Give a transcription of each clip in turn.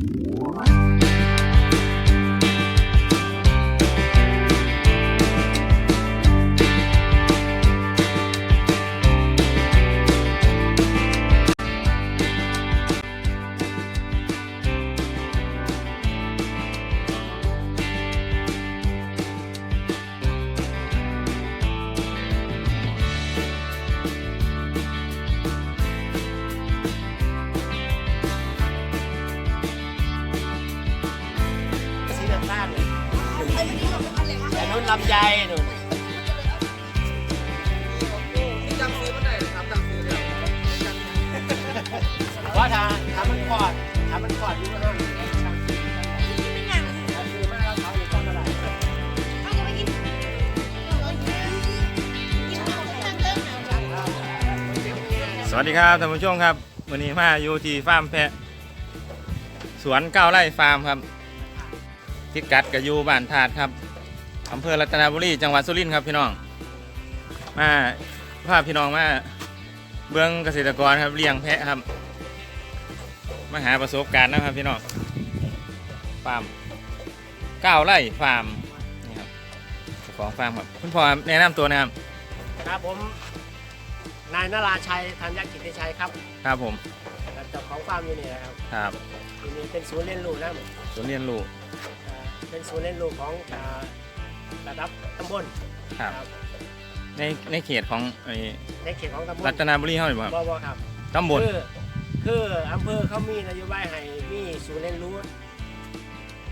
สี แต่นุ่นลำไยหนูนจำซื้อมันได้ครับจำซื้อแล้วว่าถ้าถ้ามันกอดถ้ามันกอดอยู่ก็ต้องถ้าซื้อมาแล้วเขาอยู่ต้นอะไรสวัสดีครับท่านผู้ชมครับวันนี้มาอยู่ที่ฟาร์มแพะ สวนเก้าไร่ฟาร์มครับพิกัดกับอยู่บ้านธาตุครับ อำเภอรัตนบุรีจังหวัดสุรินทร์ครับพี่น้อง มาพาพี่น้องมาเบื้องเกษตรกรครับเลี้ยงแพะครับ มาหาประสบการณ์นะครับพี่น้องฟาร์มเก้าไร่ฟาร์มนี่ครับเจ้าของฟาร์มครับคุณพ่อแนะนำตัวนะครับครับผม นายนราชัยธัญกิติชัยครับครับผมเจ้าของฟาร์มอยู่นี่นะครับครับที่นี่เป็นศูนย์เรียนรู้นะสวนเรียนรู้เอ่อเป็นศูนย์เรียนรู้ของอ่า ระดับตำบลครับครับในในเขตของไอ้ในเขตของตำบลรัตนบุรีเท่าไหร่ครับบ่บ่ครับตำบลคือคืออำเภอเขามีนโยบายให้มีศูนย์เรียนรู้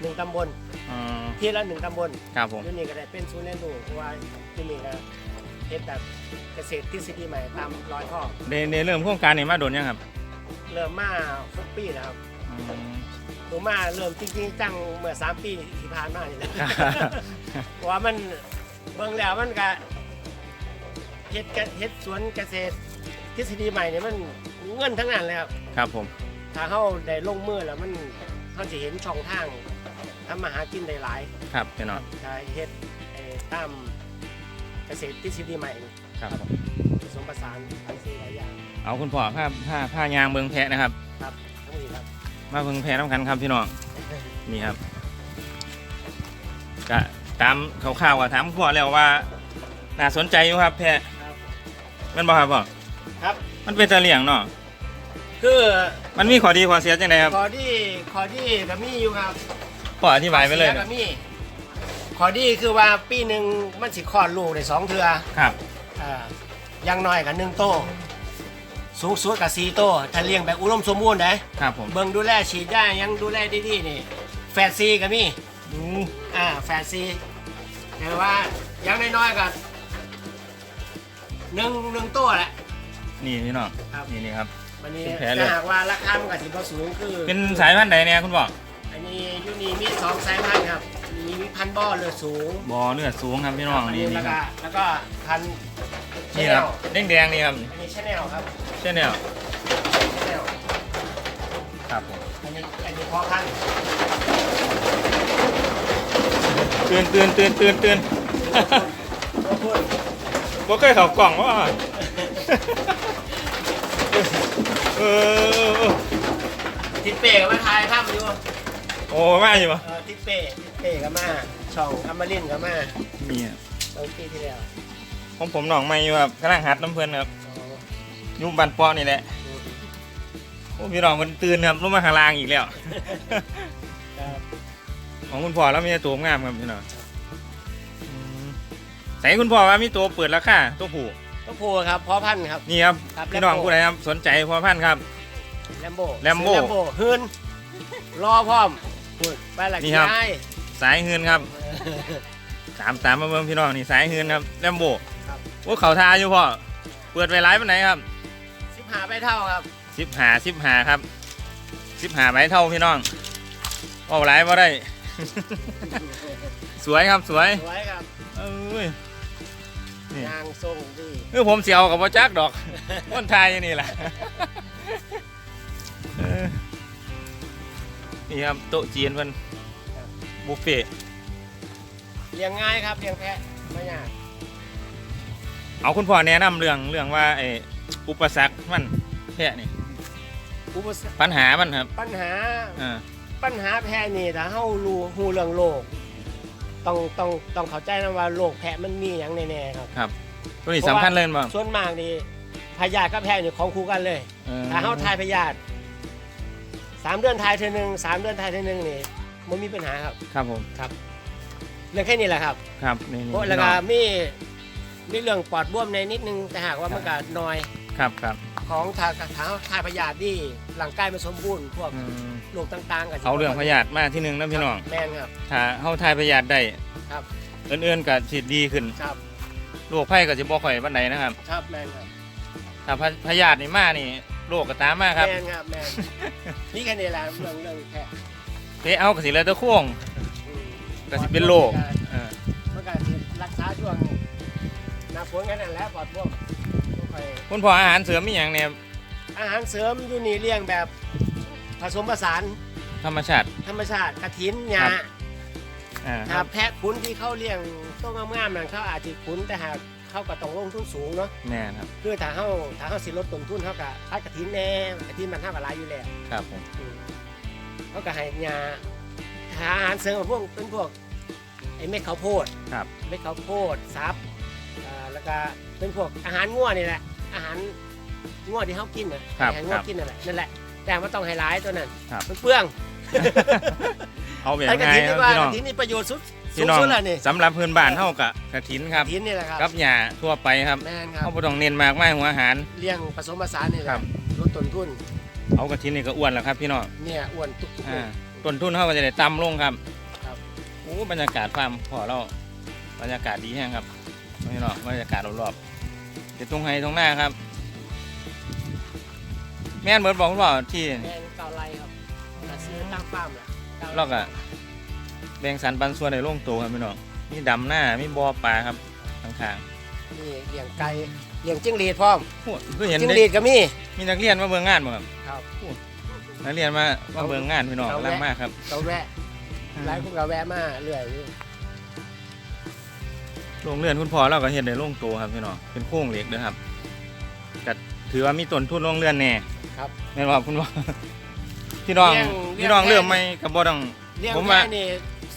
หนึ่งตำบลอ๋อ ที่ละหนึ่งตำบลครับผม ที่นี่ก็ได้เป็นศูนย์เรียนรู้เพราะว่าที่นี่ก็เฮ็ดแบบเกษตรทฤษฎีใหม่ตามรอยพ่อในในเริ่มโครงการนี้มาโดนยังครับเริ่มมาฟุกปีแล้วครับอืมหนูมาเริ่มจริงๆจังเมื่อสามปีที่ผ่านมานี่แหละ เพราะว่ามันเบิ่งแล้วมันก็เฮ็ดกะเฮ็ดสวนเกษตรทฤษฎีใหม่เนี่ยมันเงินทั้งนั้นเลยครับครับผม ถ้าเขาได้ลงมือแล้วมันเขาจะเห็นช่องทางทำมาหากินได้หลายครับพี่น้องถ้าเฮ็ดไอ้ตามเกษตรทฤษฎีใหม่ครับผมผสมผสานหลายสิ่งหลายอย่างเอาคุณพ่อผ้าผ้าผ้ายางเบิงแพะนะครับ ครับทั้งนี้ครับมาเบิงแพะน้ำกันครับพี่น้องนี่ครับก็ ตามข่าวๆก็ถามพ่อแล้วว่าน่าสนใจอยู่ครับแพะครับแมันบอกครับพ่อครับ มันเป็นตะเลี่ยงเนาะคือมันมีข้อดีข้อเสียจังไดครับขอที่ขอที่ก็มีอยู่ครับพ่ออธิบายไปเลยสีก็มีขอดีคือว่าปีหนึ่งมันสิคลอดลูกได้สองเทือครับอ่าอยังน้อยกับหนึ่งโตสูงสุดกับสี่โตถ้าเลี้ยงแบบอุดมสมบูรณ์นะครับผมเบิ่งดูแลฉีดยายังดูแลดีๆนี่ แฟดซีก็มีดูอ่าแฟดซี แต่ว่าอยังน้อยๆกันหนึ่งหนึ่งตัวแหละ นี่พี่น้องครับ นี่นี่ครับ วันนี้เป็นแผลเลย ถ้าหากว่าราคามันก็สิบ่สูงคือ เป็นสายพันธุ์ใดเนี่ยคุณพ่ออันนี้ยูนีมีสองสายพันธุ์ครับมีมีพันธุ์บ่อเลือดสูงบอเลือดสูงครับพี่น้องอันนี่นี้นี่แล้วคก็รับแล้วก็พันธุ์นี่ครับแดงแดงๆนี่ครับอันนี้ชาแนลครับใช่แนวชาแนลครับผมอันนี้อันนี้พอพันธุ์ ตื่นตื่นตื่นตื่นตื่นตัวพูดบ่เคยเข้ากล่องว่าเออทิดเป้ก็มาถ่ายภาพอยู่โอ้มาอยู่ปะเออทิดเป้ทิดเป้ก็มาช่องอมรินทร์ก็มานี่อะตอนปีที่แล้วผมผมหนองไม่อยู่ครับกำลังหัดน้ำเพลินครับอ๋ออยุ่บันปอนี่แหละโอ้พี่น้องมันตื่นครับลงมาข้างล่างอีกแล้วครับ ของคุณพ่อแล้วมีแต่ตัวงามครับพี่น้องอืมใส่คุณพ่อว่ามีตัวเปิดราคาตัวผูตัวผู้ครับพอพันธุ์ครับ นี่ครับครับพี่น้อง Lambo ผู้ใดครับสนใจพ่อพันธุ์ครับ แลมโบ Lambo แลมโบฮืนรอพร้อมพูดไปหลักนี่ครับย้ายสายเฮือนครับตามตามมาเบิ่งพี่น้องนี่สายเฮือนครับแลมโบครับโอ้เขาทาอยู่พ่อเปิดไว้ไลฟ์วันไหนครับสิบหาไปเท่าครับสิบหาสิบหาครับสิบหาใบเท่าพี่น้องเอาไลฟ์มาได้ สวยครับสวยสวยครับเอ้ยนี่ยางทรงดีคือผมเสียวกับพ่จักดอกคนไทยอยู่นี่แหละเออนี่ครับโต๊ะจีนเพิ่นบุฟเฟ่ต์เลี้ยงง่ายครับเลี้ยงแพะไม่ยากเอาคุณพ่อแนะนำเรื่องเรื่องว่าไอ้อุปสรรคมันแค่นี่อุปสรรคปัญหามันครับ ปัญหาอ่าญหาแพะนี่ถ้าเฮารู้ฮู้เรื่องโรคต้องต้องต้องเข้าใจนะว่าโรคแพะมันมีอย่างแน่ๆครับครับตัวนี้สำคัญเลยมั้งส่วนมากนี่พยาธิกับแพะนี่ของคู่กันเลย ถ้าเฮาทายพยาธิสามเดือนทายเทื่อหนึงสามเดือนทายเทื่อหนึงนี่มันมีปัญหาครับครับผมเรื่องแค่นี้แหละครับครับนี่นี่เพราะแล้วก็มีมีเรื่องปอดบวมในนิดนึงแต่หากว่ามันก็น้อยครับครับ ของทางทางทายพยาธิที่ร่างกายมันสมบูรณ์พวกอืมโรคต่างๆก็สิเอาเรื่องพยาธิมาที่หนึ่งนะพี่น้องแม่นครับถ้าเฮาทายพยาธิได้ครับอื่นๆก็สิดีขึ้นครับโรคภัยก็สิบ่ค่อยปานใดนะครับ ครับแม่นครับถ้าพพยาธินี่มานี่โรคก็ตามมาครับแม่นครับแม่นนี่แค่นี้แหละเรื่องเรื่องแค่เพเอาก็สิเลยตะโค้งอืมก็สิเป็นโรคเออมันก็สิรักษาช่วงหน้าฝนแค่นั้นแหละปอดบวมบ่ ค่อยคุณพ่ออาหารเสริมมีหยังเนี่ยอาหารเสริมอยู่นี่เลี้ยงแบบผสมผสานธรรมชาติ ธรรมชาติกระถินหญ้าครับอ่าถ้าแพะขุนที่เขาเลี้ยงต้องงามๆนั่นเขาอาจจะขุนแต่หากเขาก็ต้องลงทุนสูงเนาะแม่ครับ คือถ้าเขาถ้าเขาสิลดต้นทุนเขาก็พัดกระถินแน่กระถินมันเท่ากับหลายอยู่แล้ว ครับผม อืมเขาก็ให้ยาหาอาหารเสริมพวกเป็นพวกไอ้เม็ดข้าวโพดครับ เม็ดข้าวโพดซับอ่าแล้วก็เป็นพวกอาหารง่วนี่แหละ อาหารง่วที่เขากินน่ะครับอาหารคง่วรับกินนั่นแหละนั่นแหละแต่ว่าต้องให้ร้ายตัวนั้นครับ มันเปลืองเอาแบบไอ้กระง่ายถินคนี่รับว่าพี่กน้อระงถินนี่ประโยชน์สุดสูพี่งน้องสุดแล้วนี่สำหรับพื้นบ้านเฮากับกระถินครับกระถินนี่แหละครับกับหญ้าทั่วไปครับแม่นครัเฮาบบ่ต้องเน้นมากมายหัวอาหาร เลี้ยงผสมผสานนี่แหครัละบ ลดต้นทุนเอากระถินนี่ก็อ้วนแล้วครับพี่น้องเนี่ยอ้วนทุกๆเลอ่าย ต้นทุนเฮาก็จะได้ต่ำลงครับครับ โอ้บรรยากาศฟาร์มพอเราบรรยากาศดีแฮงครับพี่น้องบรรยากาศรอบๆ เดี๋ยวตรงไฮตรงหน้าครับ แม่นเบิดบอกคุณพ่อที่แม่นเกาไลครับแต่ซื้อตั้งฟาร์มแหละเกาไร่เราก็แบ่งสรรปันส่วนในโล่งโตครับพี่น้องมีดำหน้ามีบ่อปลาครับข้างนี่เลี้ยงไก่เลี้ยงจิ้งหรีดพร้อมๆโอ้คือเห็นจิ้งหเด็รีกดก็มี มีนักเรียนมาเบิ่งงานบ่ครับครับนักเรียนมามาเบิ่งงานพี่น้องเอากำลังแวะมากครับเราแวะหลายคนก็แวะมาเรื่อยอยู่ โรงเรือนคุณพ่อเราก็เห็นในโรงโตครับพี่น้องเป็นโครงเหล็กเด้อครับก็ถือว่ามีต้นทุนโรงเรือนแน่ครับ แม่นว่าคุณพ่อพี่น้องเลี้ยงพี่น้องเลี้ยงเริ่มไม่ก็บ่ต้อง เลี้ยงผมแม่ว่านี่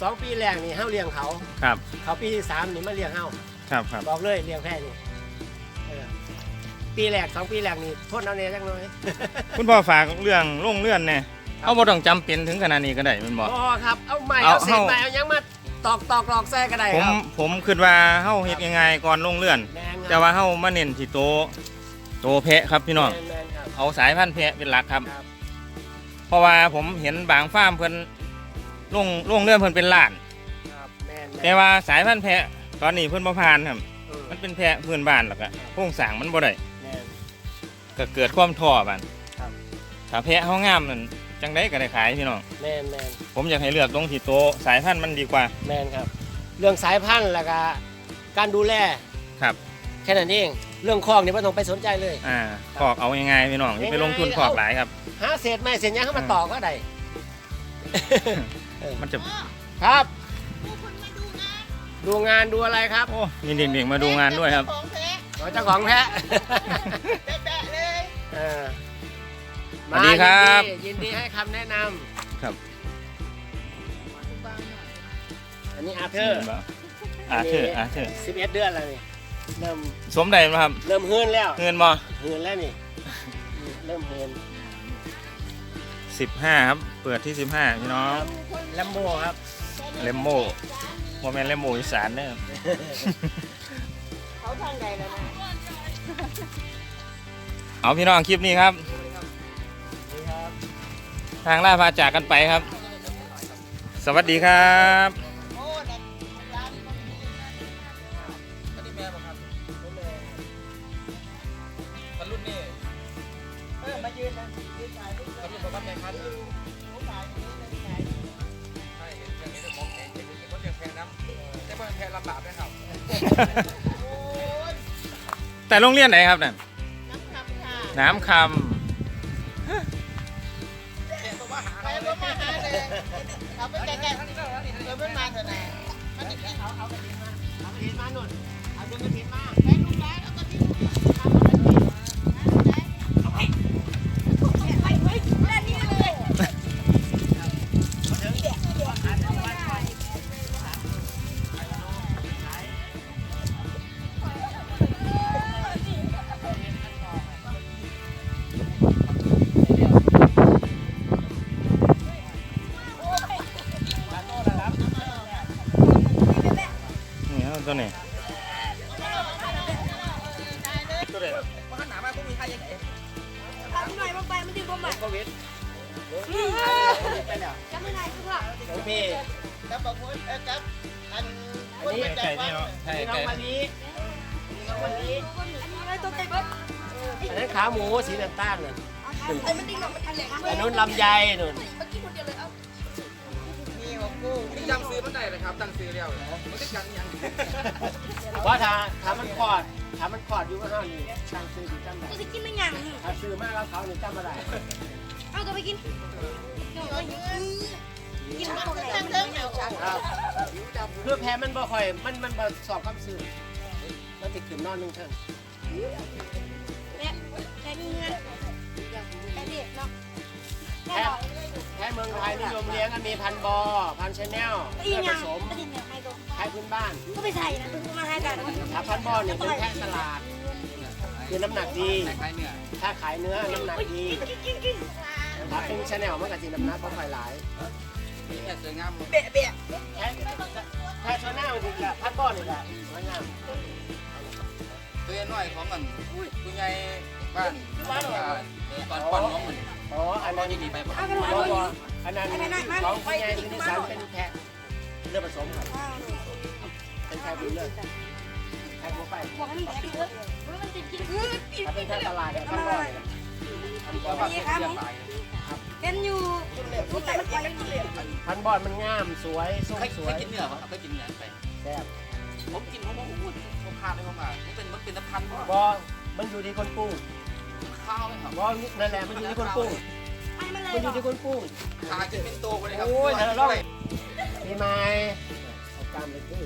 สองปีแรกนี่เฮาเลี้ยงเขา ครับ เขาปีที่สามนี่มาเลี้ยงเฮาครับครับบอกเลยเลี้ยงแพะนี่เออปีแรกสองปีแรกนี่ทนเอาเนี่ยจักหน่อย คุณพ่อฝากเรื่องโรงเรือนแน่ครับเอาบ่ต้องจำเป็นถึงขนาดนี้ก็ได้แมันบ่อ๋อครับ เอาใหม่เอาเอาเศษเอาใหม่เอายังมา ตอกตอกตอกแทรกก็ได้ผมครับผมคิดว่าเฮาเฮ็ดยังไงก่อนโรงเรือน แมนครับแต่ว่าเฮามาเน้นที่โตโตแพะครับพี่น้องแมนแมนครับเอาสายพันธุ์แพะเป็นหลักครับ ครับเพราะว่าผมเห็นบางฟาร์มเพิ่นลงลงเรือนเพิ่นเป็นล้าน ครับแมนแมนแต่ว่าสายพันธุ์แพะตอนนี้เพิ่นบ่ผ่านครับ เออมันเป็นแพะพื้นบ้านแล้วก็โครงสร้างมันบ่ได้แมน ก็เกิดความท้อบันครับ ถ้าแพะเฮางามนั่น จังไดก็ได้ขายพี่น้อง แมนแมนผมอยากให้เลือกตรงที่โตสายพันธุ์มันดีกว่า แมนครับ เรื่องสายพันธุ์แล้วก็การดูแลครับ แค่นั้นเอง เรื่องคอกนี่ไม่ต้องไปสนใจเลย อ่าขอกเอาง่ายๆพี่น้องอย่าไปลงทุนขอกหลายครับ หาเศษไม้เศษหยังเข้ามาตอกก็ได้ มันจะครับดูงานดูอะไรครับโอ้มีเด็กๆมาดูงานด้วยครับ ของแท้ขอเจ้าของแพะแปะๆเลย เออ สวัสดีครับยินดียินดีให้คำแนะนำครับอันนี้อาเธอร์อาเธอร์อาเธอร์11เดือนแล้วนี่เริ่มสมได้ไหมครับ เริ่มเฮือนแล้วเงินบ่เฮือนแล้วนี่อืมเริ่มเฮือน15ครับ เปิดที่15พี่น้องแลมโบครับเลมโม่โมเมนเลมโม่อีสานเด้อเขาทางใดแล้วนะเอาพี่น้องคลิปนี้ครับนี่ครับ ทางล่าพาจากกันไปครับ สวัสดีครับโอ้เนี่ยร้านมันมีนะอันนี้แม่ป่ะครับมันรุ่นนี้เออ มาหายรูปมันรุ่นประมาณแม่พันธุ์โอ้ถ่าเลยเอางนี้เรื่องของแก้แต่ว่าแพงลำบากนะครับโอ้ยแต่โรงเรียนไหนครับนั่นน้ำคำค่ะน้ำคใครก็มาหาเลยเอาไปใกล้ๆเดี๋ยวมันมาเถอะนะมันจะกินเขาเอากระถินมาเอากระถินมาหนุนเอาตัวกระถินมาแม่ลูกหลานเอากระดิ่งเอา จำไม่ได้คือว่าของพี่กับบอกคนเออกับอันคนอันนี้ประจำวันนี่น้องไก่มะลิน้องมะลิอันนี้อะไรตัวไก่เบิ้ลอันนั้นขาหมูสีน้ำตาลน่ะไอ้มันดึงออกมันทันแหลกอันนู้นลำไยนู่นเมื่อกี้คนเดียวเลยเอามีของกูนี่จำซื้อมันได้เลยครับตั้งซื้อแล้วมันจะกันยังว่าถ้าถ้ามันคอดถ้ามันคอดอยู่ก็ห้านี่ตั้งซื้อถึงจำได้กูจะกินไมันอย่างถ้าซื้อมากแล้วเขาเนี่ยจำไม่ได้ เอาตัวไปกินเดี๋ยวมันกินมันตรงไมันไม่ใหญ่จังครับคือแพ้มันบ่ค่อย มันมันบ่สอบคำซื้อมันติดขึ้นนอนหนึงเท่านั้นแม่แค่นี้เงินแค่เด็กเนาะแค่แพ้แพ้เมืองไทยนิยมเลี้ยงกันมีพันบอพันชาแนลอีเพื่อหผสมไม่ได้เนี่ยให้ตัวแพ้พื้นบ้าน ก็ไปใส่นะมาให้กันถ้าพันบอเนี่ยเป็นแพ้ตลาดคือน้ำหนักดี ถ้าขายเนื้อน้ำหนักดีกินกินกิน ถ้าเป็นชาแนลมันก็จะน้ำหนักบ่ค่อยหลายนี่แค่สวยงามเบะเบะแพ้แพ้ชาแนลนี่แหละพันบอนี่แหละสวยงามตัวน้อยของมันคุณยายบ้านตอนก่อนน้องมันอ๋ออันนั้นนี่ดีไปป่ะเอากันบมาอเลยบอันนั้นของคุณยายที่นิสันเป็นแพะเลือดผสมครับเป็นแพะบุญเลือดแพะบัวไปบอกให้มันแบกเยอะมันจะกินเออกินถ้าเป็นแพะตลาดเนี่ยพันบอเนี่ ยพันบอว่าเสียตายกันอยู่ทุกแต่มันไปพันบอมันงามสวยส้มเคยสเควยยกินเนื้อป่ะเคยกินเนื้อไปแซ่บผมกินผมบอกโอ้โหผมพาเลยผมมามันเป็นมันเป็นน้ำพันธุ์บอมันอยู่ที่คนปรุงข้าวเลยครับบอนั่นแหละมันอยู่ที่คนปรุงให้มันเลมันยอยู่ที่คนปรุงขากินเป็นโตไปเลยครับโอ้ยเธอลองพี่ไม้เอากล้ามไปดื้อ